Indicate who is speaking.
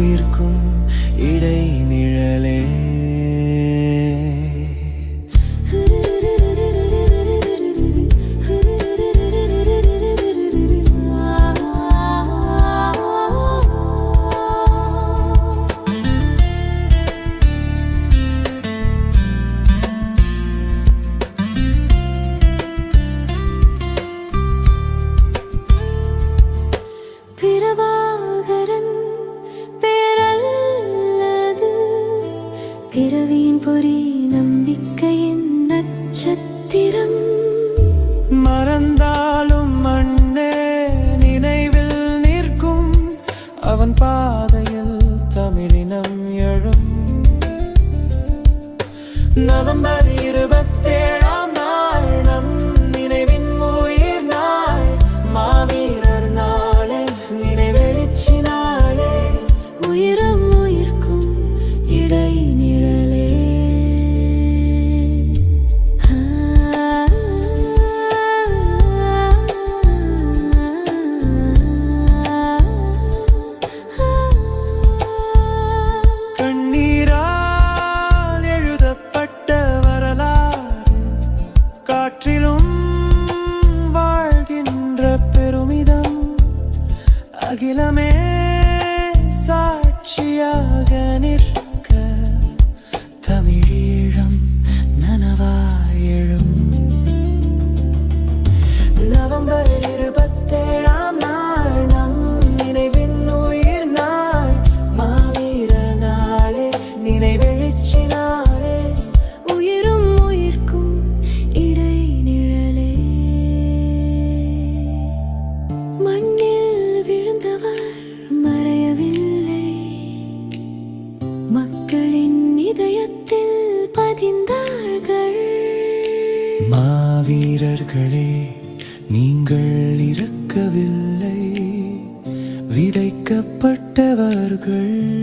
Speaker 1: உயிர்க்கும் இடை நிழலே பிறவா பிறவியின் பொறி நம்பிக்கையின் நட்சத்திரம்.
Speaker 2: மறந்தாலும் மண்ணே நினைவில் நிற்கும். அவன் பாதையில் தமிழினம் எழும். நவம்பர் இருபத்தேழு அகிலமே சாட்சியாக நிற்க
Speaker 1: வீரர்களே நீங்கள் இறக்கவில்லை. விதைக்கப்பட்டவர்கள்.